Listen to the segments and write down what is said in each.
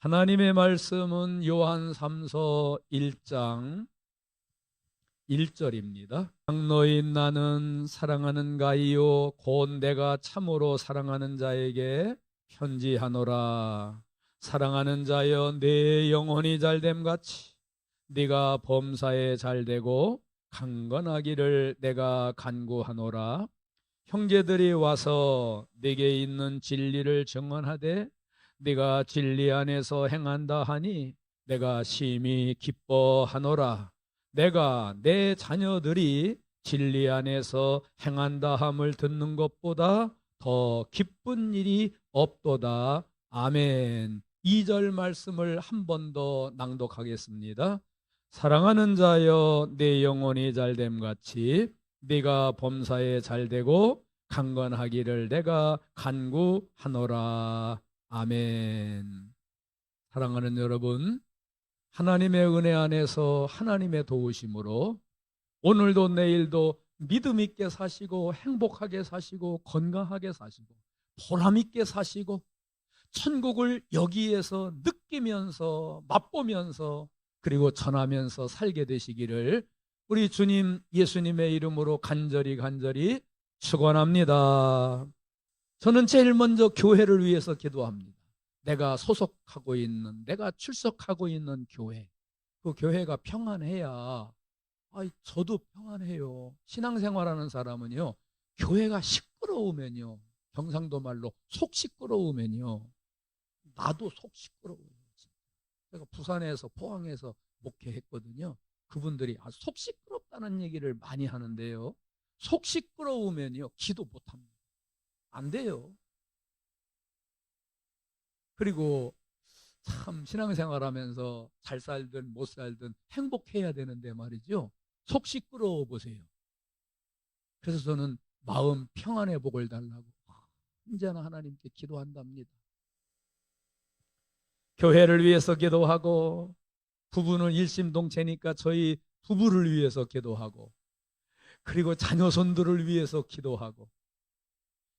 하나님의 말씀은 요한 3서 1장 1절입니다. 장로인 나는 사랑하는 가이요 곧 내가 참으로 사랑하는 자에게 편지하노라. 사랑하는 자여 내 영혼이 잘됨 같이 네가 범사에 잘되고 강건하기를 내가 간구하노라. 형제들이 와서 내게 있는 진리를 증언하되 네가 진리 안에서 행한다 하니 내가 심히 기뻐하노라. 내가 내 자녀들이 진리 안에서 행한다 함을 듣는 것보다 더 기쁜 일이 없도다. 아멘. 2절 말씀을 한 번 더 낭독하겠습니다. 사랑하는 자여 내 영혼이 잘됨 같이 네가 범사에 잘되고 강건하기를 내가 간구하노라. 아멘. 사랑하는 여러분, 하나님의 은혜 안에서 하나님의 도우심으로 오늘도 내일도 믿음 있게 사시고 행복하게 사시고 건강하게 사시고 보람 있게 사시고 천국을 여기에서 느끼면서 맛보면서 그리고 전하면서 살게 되시기를 우리 주님 예수님의 이름으로 간절히 간절히 축원합니다. 저는 제일 먼저 교회를 위해서 기도합니다. 내가 소속하고 있는, 내가 출석하고 있는 교회. 그 교회가 평안해야, 아이, 저도 평안해요. 신앙생활하는 사람은요, 교회가 시끄러우면요, 경상도 말로 속 시끄러우면요, 나도 속 시끄러워요. 제가 부산에서, 포항에서 목회했거든요. 그분들이 아, 속 시끄럽다는 얘기를 많이 하는데요. 속 시끄러우면요, 기도 못 합니다. 안 돼요. 그리고 참 신앙생활 하면서 잘 살든 못 살든 행복해야 되는데 말이죠. 속 시끄러워 보세요. 그래서 저는 마음 평안의 복을 달라고 언제나 하나님께 기도한답니다. 교회를 위해서 기도하고 부부는 일심동체니까 저희 부부를 위해서 기도하고 그리고 자녀손들을 위해서 기도하고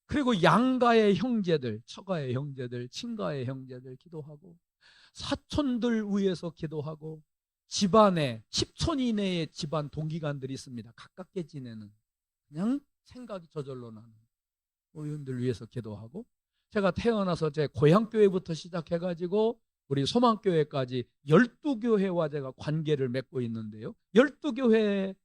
그리고 양가의 형제들, 처가의 형제들, 친가의 형제들 기도하고 사촌들 위해서 기도하고 집안에 10촌 이내의 집안 동기간들이 있습니다. 가깝게 지내는 그냥 생각이 저절로 나는 의원들 위해서 기도하고 제가 태어나서 제 고향교회부터 시작해가지고 우리 소망교회까지 12교회와 제가 관계를 맺고 있는데요. 12교회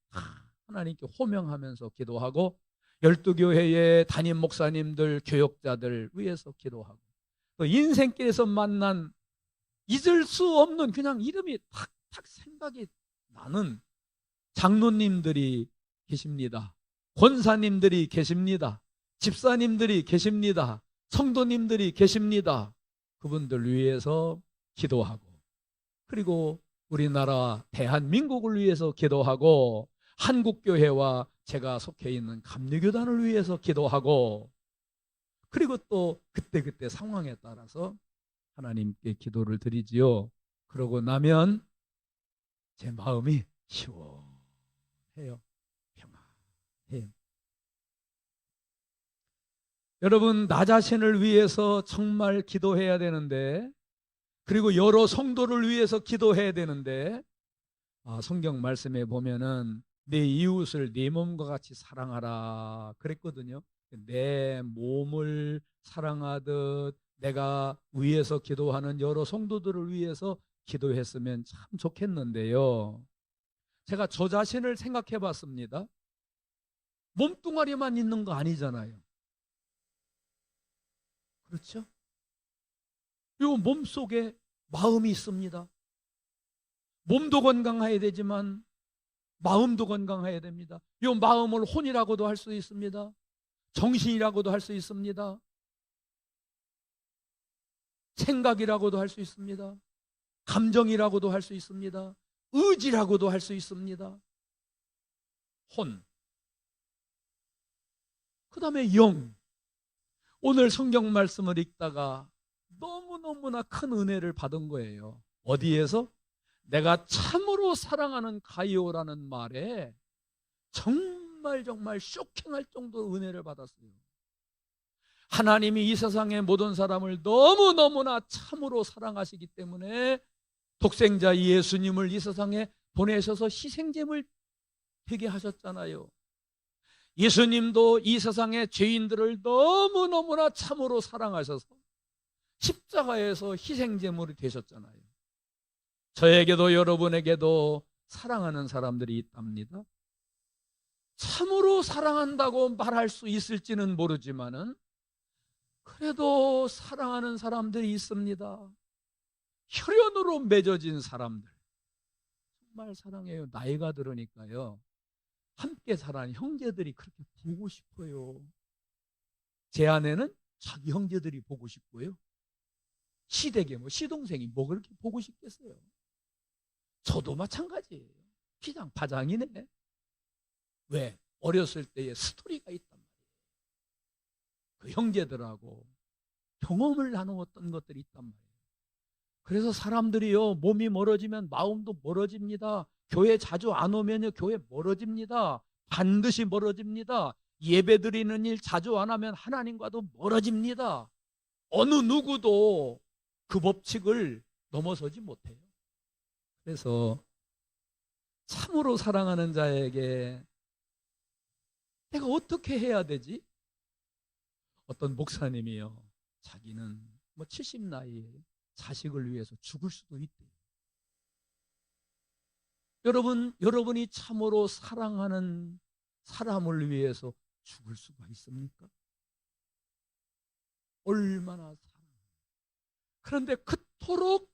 하나님께 호명하면서 기도하고 열두 교회의 담임 목사님들, 교역자들 위해서 기도하고 또 인생길에서 만난 잊을 수 없는 그냥 이름이 탁탁 생각이 나는 장로님들이 계십니다. 권사님들이 계십니다. 집사님들이 계십니다. 성도님들이 계십니다. 그분들 위해서 기도하고 그리고 우리나라 대한민국을 위해서 기도하고 한국교회와 제가 속해 있는 감리교단을 위해서 기도하고 그리고 또 그때그때 상황에 따라서 하나님께 기도를 드리지요. 그러고 나면 제 마음이 시원해요. 평안해요. 여러분, 나 자신을 위해서 정말 기도해야 되는데, 그리고 여러 성도를 위해서 기도해야 되는데, 아, 성경 말씀에 보면은 내 이웃을 네 몸과 같이 사랑하라 그랬거든요. 내 몸을 사랑하듯 내가 위해서 기도하는 여러 성도들을 위해서 기도했으면 참 좋겠는데요. 제가 저 자신을 생각해 봤습니다. 몸뚱아리만 있는 거 아니잖아요. 그렇죠? 요 몸 속에 마음이 있습니다. 몸도 건강해야 되지만 마음도 건강해야 됩니다. 이 마음을 혼이라고도 할 수 있습니다. 정신이라고도 할 수 있습니다. 생각이라고도 할 수 있습니다. 감정이라고도 할 수 있습니다. 의지라고도 할 수 있습니다. 혼. 그 다음에 영. 오늘 성경 말씀을 읽다가 너무너무나 큰 은혜를 받은 거예요. 어디에서? 내가 참으로 사랑하는 가이오라는 말에 정말 정말 쇼킹할 정도로 은혜를 받았어요. 하나님이 이 세상의 모든 사람을 너무너무나 참으로 사랑하시기 때문에 독생자 예수님을 이 세상에 보내셔서 희생제물 되게 하셨잖아요. 예수님도 이 세상의 죄인들을 너무너무나 참으로 사랑하셔서 십자가에서 희생제물이 되셨잖아요. 저에게도 여러분에게도 사랑하는 사람들이 있답니다. 참으로 사랑한다고 말할 수 있을지는 모르지만은 그래도 사랑하는 사람들이 있습니다. 혈연으로 맺어진 사람들. 정말 사랑해요. 나이가 들으니까요. 함께 자란 형제들이 그렇게 보고 싶어요. 제 아내는 자기 형제들이 보고 싶고요. 시댁에 뭐 시동생이 뭐 그렇게 보고 싶겠어요. 저도 마찬가지예요. 피장 파장이네. 왜? 어렸을 때의 스토리가 있단 말이에요. 그 형제들하고 경험을 나누었던 것들이 있단 말이에요. 그래서 사람들이요, 몸이 멀어지면 마음도 멀어집니다. 교회 자주 안 오면요, 교회 멀어집니다. 반드시 멀어집니다. 예배 드리는 일 자주 안 하면 하나님과도 멀어집니다. 어느 누구도 그 법칙을 넘어서지 못해요. 그래서 참으로 사랑하는 자에게 내가 어떻게 해야 되지? 어떤 목사님이요. 자기는 뭐 70 나이에 자식을 위해서 죽을 수도 있대요. 여러분, 여러분이 참으로 사랑하는 사람을 위해서 죽을 수가 있습니까? 얼마나 사랑. 그런데 그토록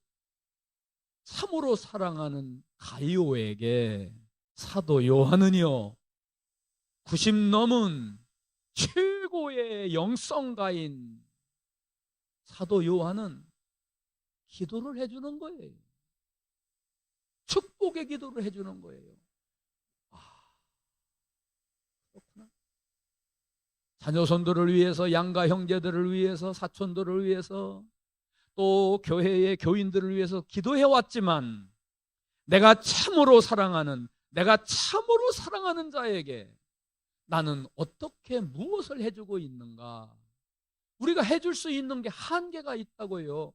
참으로 사랑하는 가이오에게 사도 요한은요, 90 넘은 최고의 영성가인 사도 요한은 기도를 해주는 거예요. 축복의 기도를 해주는 거예요. 아, 그렇구나. 자녀손들을 위해서, 양가 형제들을 위해서, 사촌들을 위해서, 또 교회의 교인들을 위해서 기도해 왔지만, 내가 참으로 사랑하는, 내가 참으로 사랑하는 자에게 나는 어떻게 무엇을 해주고 있는가? 우리가 해줄 수 있는 게 한계가 있다고요.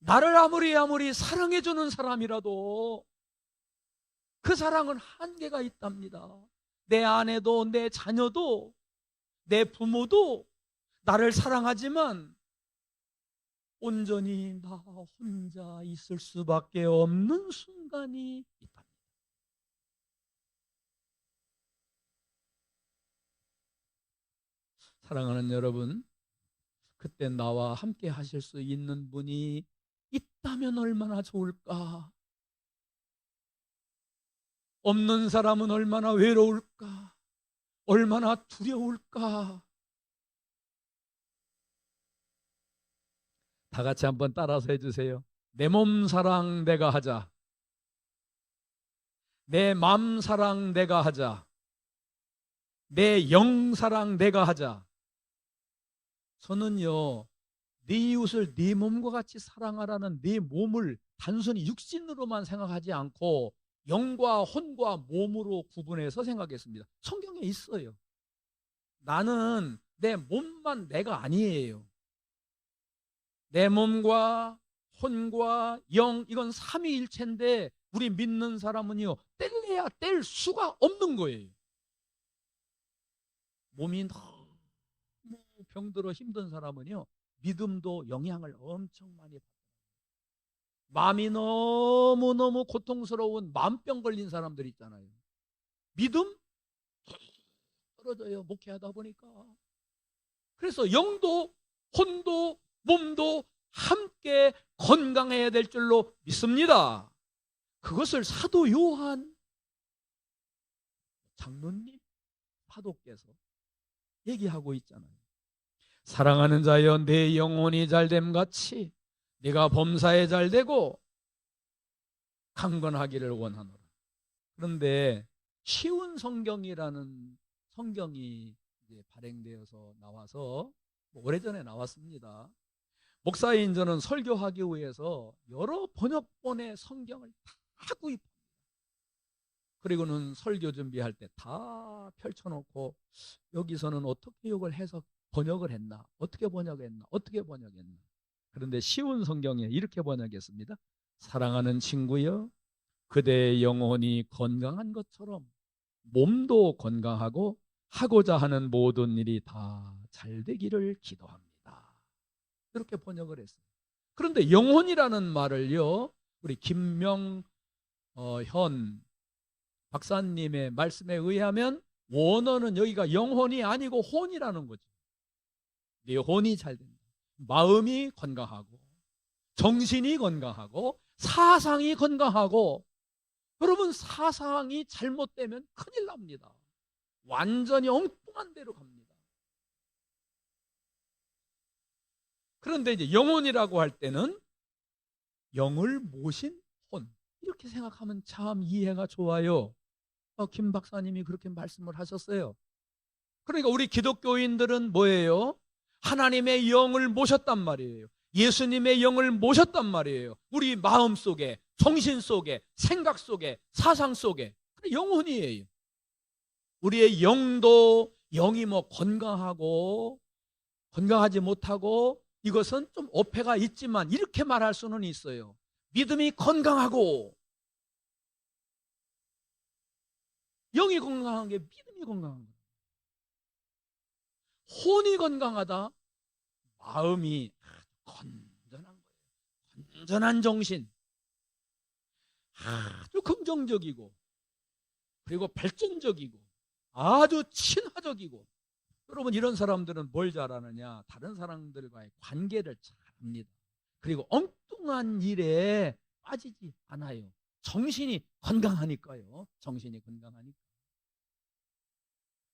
나를 아무리 아무리 사랑해주는 사람이라도 그 사랑은 한계가 있답니다. 내 아내도 내 자녀도 내 부모도 나를 사랑하지만 온전히 나 혼자 있을 수밖에 없는 순간이 있답니다. 사랑하는 여러분, 그때 나와 함께 하실 수 있는 분이 있다면 얼마나 좋을까? 없는 사람은 얼마나 외로울까? 얼마나 두려울까? 다 같이 한번 따라서 해주세요. 내 몸 사랑 내가 하자. 내맘 사랑 내가 하자. 내 영 사랑 내가 하자. 저는요, 네 이웃을 네 몸과 같이 사랑하라는 네 몸을 단순히 육신으로만 생각하지 않고 영과 혼과 몸으로 구분해서 생각했습니다. 성경에 있어요. 나는 내 몸만 내가 아니에요. 내 몸과 혼과 영 이건 삼위일체인데 우리 믿는 사람은요 뗄래야 뗄 수가 없는 거예요. 몸이 너무 병들어 힘든 사람은요 믿음도 영향을 엄청 많이 받아요. 마음이 너무 너무 고통스러운 마음병 걸린 사람들 있잖아요. 믿음 떨어져요. 목회하다 보니까. 그래서 영도 혼도 몸도 함께 건강해야 될 줄로 믿습니다. 그것을 사도 요한 장로님 사도께서 얘기하고 있잖아요. 사랑하는 자여 내 영혼이 잘됨 같이 네가 범사에 잘되고 강건하기를 원하노라. 그런데 쉬운 성경이라는 성경이 이제 발행되어서 나와서 뭐 오래전에 나왔습니다. 목사인 저는 설교하기 위해서 여러 번역본의 성경을 다 구입합니다. 그리고는 설교 준비할 때 다 펼쳐놓고 여기서는 어떻게 이걸 해석해야 번역을 했나? 어떻게 번역했나? 어떻게 번역했나? 그런데 쉬운 성경에 이렇게 번역했습니다. 사랑하는 친구여, 그대의 영혼이 건강한 것처럼 몸도 건강하고 하고자 하는 모든 일이 다 잘 되기를 기도합니다. 이렇게 번역을 했어요. 그런데 영혼이라는 말을요, 우리 김명현 박사님의 말씀에 의하면 원어는 여기가 영혼이 아니고 혼이라는 거죠. 네 혼이 잘 된다. 마음이 건강하고, 정신이 건강하고, 사상이 건강하고, 여러분 사상이 잘못되면 큰일 납니다. 완전히 엉뚱한 데로 갑니다. 그런데 이제 영혼이라고 할 때는 영을 모신 혼 이렇게 생각하면 참 이해가 좋아요. 어, 김 박사님이 그렇게 말씀을 하셨어요. 그러니까 우리 기독교인들은 뭐예요? 하나님의 영을 모셨단 말이에요. 예수님의 영을 모셨단 말이에요. 우리 마음 속에, 정신 속에, 생각 속에, 사상 속에. 영혼이에요. 우리의 영도 영이 뭐 건강하고 건강하지 못하고 이것은 좀 어폐가 있지만 이렇게 말할 수는 있어요. 믿음이 건강하고 영이 건강한 게 믿음이 건강한 거예요. 혼이 건강하다. 마음이 건전한 거예요. 건전한 정신. 아주 긍정적이고 그리고 발전적이고 아주 친화적이고 여러분 이런 사람들은 뭘 잘하느냐? 다른 사람들과의 관계를 잘합니다. 그리고 엉뚱한 일에 빠지지 않아요. 정신이 건강하니까요. 정신이 건강하니까.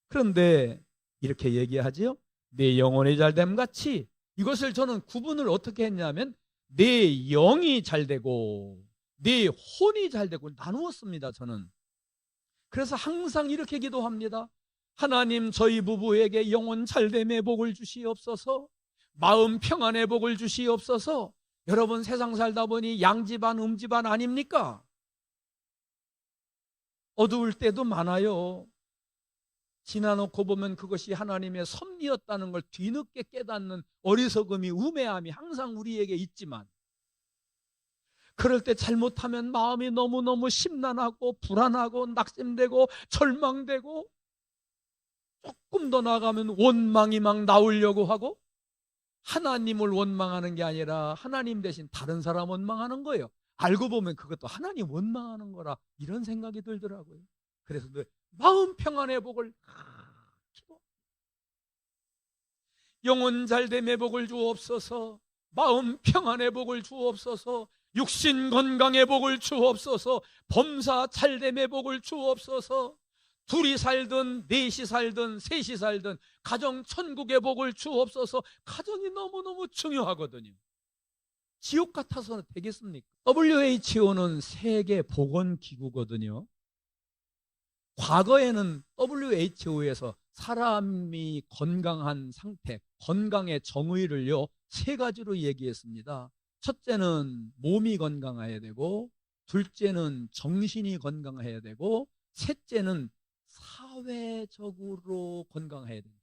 그런데 이렇게 얘기하지요. 내 영혼이 잘됨 같이 이것을 저는 구분을 어떻게 했냐면 내 영이 잘 되고 내 혼이 잘 되고 나누었습니다. 저는. 그래서 항상 이렇게 기도합니다. 하나님 저희 부부에게 영혼 잘됨의 복을 주시옵소서. 마음 평안의 복을 주시옵소서. 여러분 세상 살다 보니 양집안 음집안 아닙니까? 어두울 때도 많아요. 지나놓고 보면 그것이 하나님의 섭리였다는 걸 뒤늦게 깨닫는 어리석음이 우매함이 항상 우리에게 있지만 그럴 때 잘못하면 마음이 너무너무 심란하고 불안하고 낙심되고 절망되고 조금 더 나가면 원망이 막 나오려고 하고 하나님을 원망하는 게 아니라 하나님 대신 다른 사람 원망하는 거예요. 알고 보면 그것도 하나님 원망하는 거라 이런 생각이 들더라고요. 그래서 마음 평안의 복을. 영혼 잘됨의 복을 주옵소서. 마음 평안의 복을 주옵소서. 육신 건강의 복을 주옵소서. 범사 잘됨의 복을 주옵소서. 둘이 살든 넷이 살든 셋이 살든 가정 천국의 복을 주옵소서 가정이 너무너무 중요하거든요. 지옥 같아서 되겠습니까? WHO는 세계 보건 기구거든요. 과거에는 WHO에서 사람이 건강한 상태, 건강의 정의를요, 세 가지로 얘기했습니다. 첫째는 몸이 건강해야 되고, 둘째는 정신이 건강해야 되고, 셋째는 사회적으로 건강해야 된다.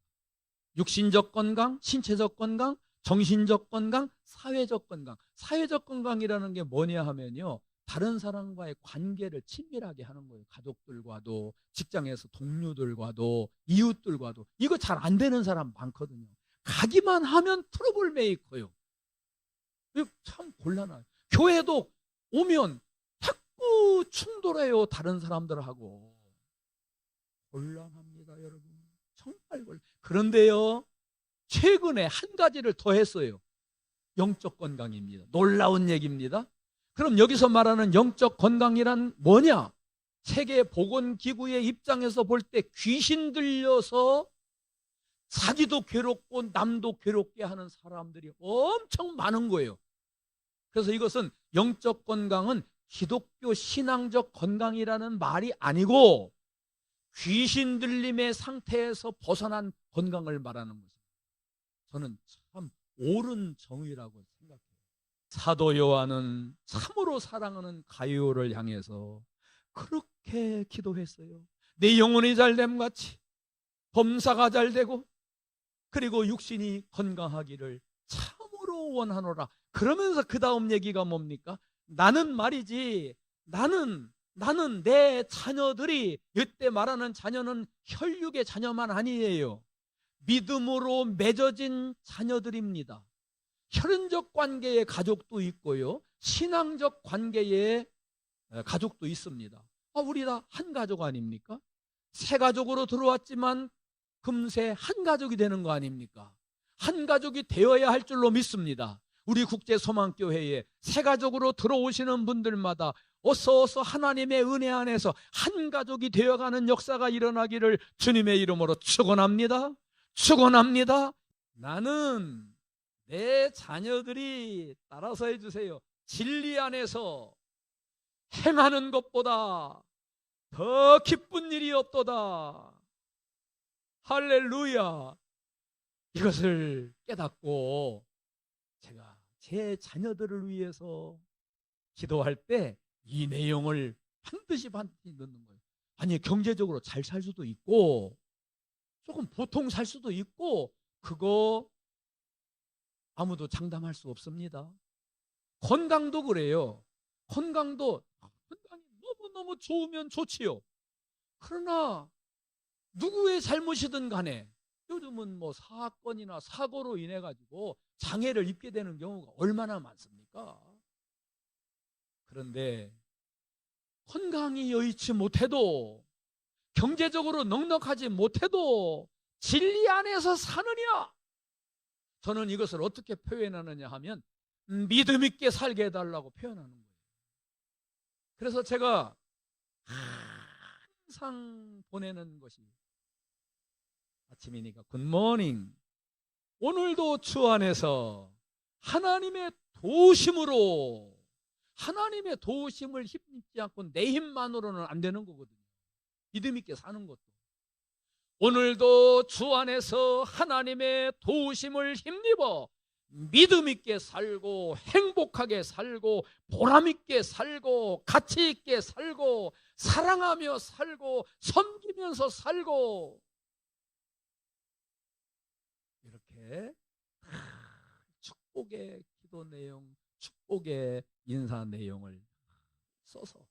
육신적 건강, 신체적 건강, 정신적 건강, 사회적 건강. 사회적 건강이라는 게 뭐냐 하면요. 다른 사람과의 관계를 친밀하게 하는 거예요. 가족들과도, 직장에서 동료들과도, 이웃들과도. 이거 잘 안 되는 사람 많거든요. 가기만 하면 트러블 메이커요. 참 곤란해요. 교회도 오면 자꾸 충돌해요. 다른 사람들하고. 곤란합니다, 여러분. 정말 곤란. 그런데요, 최근에 한 가지를 더 했어요. 영적 건강입니다. 놀라운 얘기입니다. 그럼 여기서 말하는 영적 건강이란 뭐냐? 세계 보건 기구의 입장에서 볼 때 귀신 들려서 자기도 괴롭고 남도 괴롭게 하는 사람들이 엄청 많은 거예요. 그래서 이것은 영적 건강은 기독교 신앙적 건강이라는 말이 아니고 귀신 들림의 상태에서 벗어난 건강을 말하는 것입니다. 저는 참 옳은 정의라고 생각해요. 사도 요한은 참으로 사랑하는 가이오를 향해서 그렇게 기도했어요. 내 영혼이 잘됨 같이 범사가 잘 되고 그리고 육신이 건강하기를 참으로 원하노라. 그러면서 그 다음 얘기가 뭡니까? 나는 말이지, 나는, 나는 내 자녀들이, 이때 말하는 자녀는 혈육의 자녀만 아니에요. 믿음으로 맺어진 자녀들입니다. 혈연적 관계의 가족도 있고요. 신앙적 관계의 가족도 있습니다. 아, 우리 다 한 가족 아닙니까? 세 가족으로 들어왔지만 금세 한 가족이 되는 거 아닙니까? 한 가족이 되어야 할 줄로 믿습니다. 우리 국제 소망교회에 새 가족으로 들어오시는 분들마다 어서 어서 하나님의 은혜 안에서 한 가족이 되어가는 역사가 일어나기를 주님의 이름으로 축원합니다. 축원합니다. 나는 내 자녀들이 따라서 해주세요. 진리 안에서 행하는 것보다 더 기쁜 일이 없도다. 할렐루야. 이것을 깨닫고 제가 제 자녀들을 위해서 기도할 때 이 내용을 반드시 반드시 넣는 거예요. 아니 경제적으로 잘 살 수도 있고 조금 보통 살 수도 있고 그거 아무도 장담할 수 없습니다. 건강도 그래요. 건강도 건강이 너무너무 좋으면 좋지요. 그러나 누구의 잘못이든 간에 요즘은 뭐 사건이나 사고로 인해 가지고 장애를 입게 되는 경우가 얼마나 많습니까? 그런데 건강이 여의치 못해도 경제적으로 넉넉하지 못해도 진리 안에서 사느냐? 저는 이것을 어떻게 표현하느냐 하면 믿음 있게 살게 해달라고 표현하는 거예요. 그래서 제가 항상 보내는 것이 아침이니까 굿모닝. 오늘도 주 안에서 하나님의 도심으로 하나님의 도심을 힘입지 않고 내 힘만으로는 안 되는 거거든요. 믿음 있게 사는 것도. 오늘도 주 안에서 하나님의 도심을 힘입어 믿음 있게 살고 행복하게 살고 보람 있게 살고 가치 있게 살고 사랑하며 살고 섬기면서 살고 이렇게 축복의 기도 내용, 축복의 인사 내용을 써서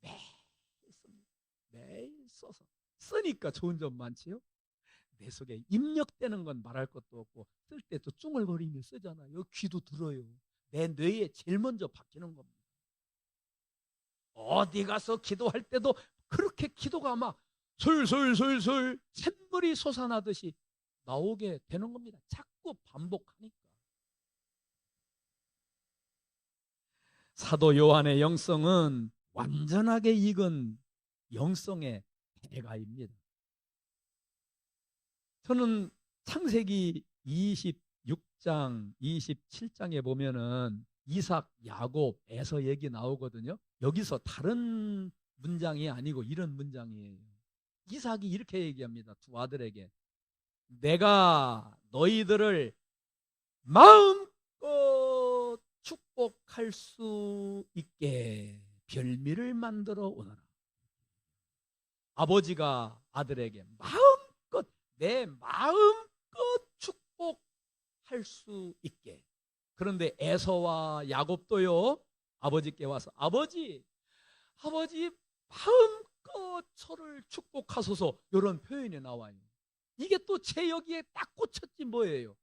매일 씁니다. 매일 써서 쓰니까 좋은 점 많지요. 내 속에 입력되는 건 말할 것도 없고 쓸 때도 쭝얼거리며 쓰잖아요. 귀도 들어요. 내 뇌에 제일 먼저 박히는 겁니다. 어디 가서 기도할 때도 그렇게 기도가 막 술술술술 샘물이 솟아나듯이 나오게 되는 겁니다. 자꾸 반복하니까. 사도 요한의 영성은 완전하게 익은 영성의 대가입니다. 저는 창세기 26장, 27장에 보면은 이삭, 야곱, 에서 얘기 나오거든요. 여기서 다른 문장이 아니고 이런 문장이에요. 이삭이 이렇게 얘기합니다. 두 아들에게. 내가 너희들을 마음껏 축복할 수 있게 별미를 만들어 오너라. 아버지가 아들에게 마음껏 내 마음껏 축복할 수 있게. 그런데 에서와 야곱도요 아버지께 와서 아버지 아버지 마음껏 저를 축복하소서 이런 표현이 나와요. 이게 또 제 여기에 딱 꽂혔지 뭐예요.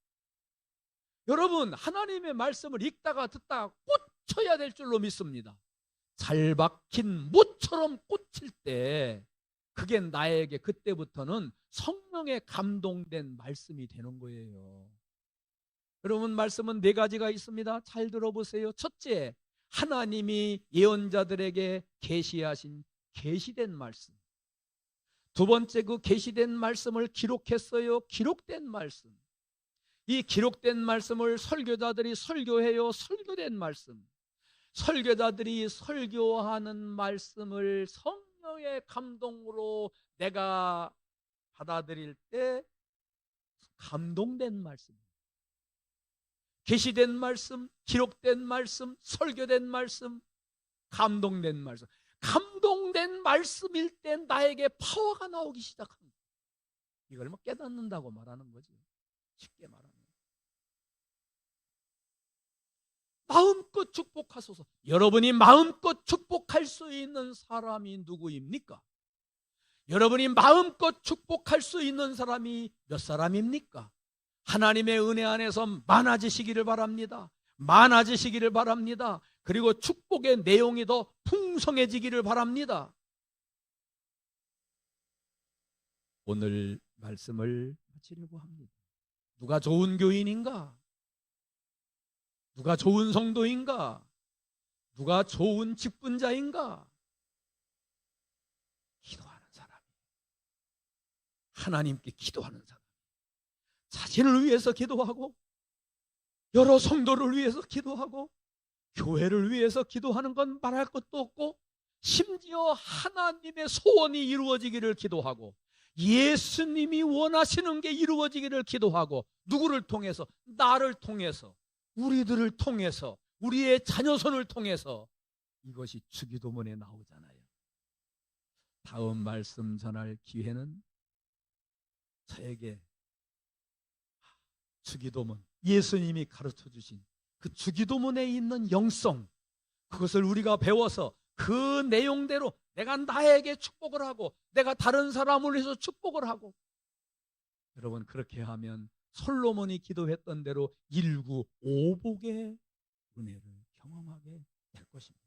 여러분 하나님의 말씀을 읽다가 듣다가 꽂혀야 될 줄로 믿습니다. 잘 박힌 무처럼 꽂힐 때 그게 나에게 그때부터는 성령에 감동된 말씀이 되는 거예요. 여러분 말씀은 네 가지가 있습니다. 잘 들어보세요. 첫째, 하나님이 예언자들에게 계시하신 계시된 말씀. 두 번째 그 계시된 말씀을 기록했어요. 기록된 말씀. 이 기록된 말씀을 설교자들이 설교해요. 설교된 말씀. 설교자들이 설교하는 말씀을 성령의 감동으로 내가 받아들일 때 감동된 말씀. 계시된 말씀, 기록된 말씀, 설교된 말씀, 감동된 말씀. 감동된 말씀일 때 나에게 파워가 나오기 시작합니다. 이걸 뭐 깨닫는다고 말하는 거지. 쉽게 말합니 마음껏 축복하소서. 여러분이 마음껏 축복할 수 있는 사람이 누구입니까? 여러분이 마음껏 축복할 수 있는 사람이 몇 사람입니까? 하나님의 은혜 안에서 많아지시기를 바랍니다. 많아지시기를 바랍니다. 그리고 축복의 내용이 더 풍성해지기를 바랍니다. 오늘 말씀을 마치려고 합니다. 누가 좋은 교인인가? 누가 좋은 성도인가? 누가 좋은 직분자인가? 기도하는 사람이 하나님께 기도하는 사람 자신을 위해서 기도하고 여러 성도를 위해서 기도하고 교회를 위해서 기도하는 건 말할 것도 없고 심지어 하나님의 소원이 이루어지기를 기도하고 예수님이 원하시는 게 이루어지기를 기도하고 누구를 통해서 나를 통해서 우리들을 통해서 우리의 자녀손을 통해서 이것이 주기도문에 나오잖아요. 다음 말씀 전할 기회는 저에게 주기도문 예수님이 가르쳐 주신 그 주기도문에 있는 영성 그것을 우리가 배워서 그 내용대로 내가 나에게 축복을 하고 내가 다른 사람을 위해서 축복을 하고 여러분 그렇게 하면 솔로몬이 기도했던 대로 일구 오복의 은혜를 경험하게 될 것입니다.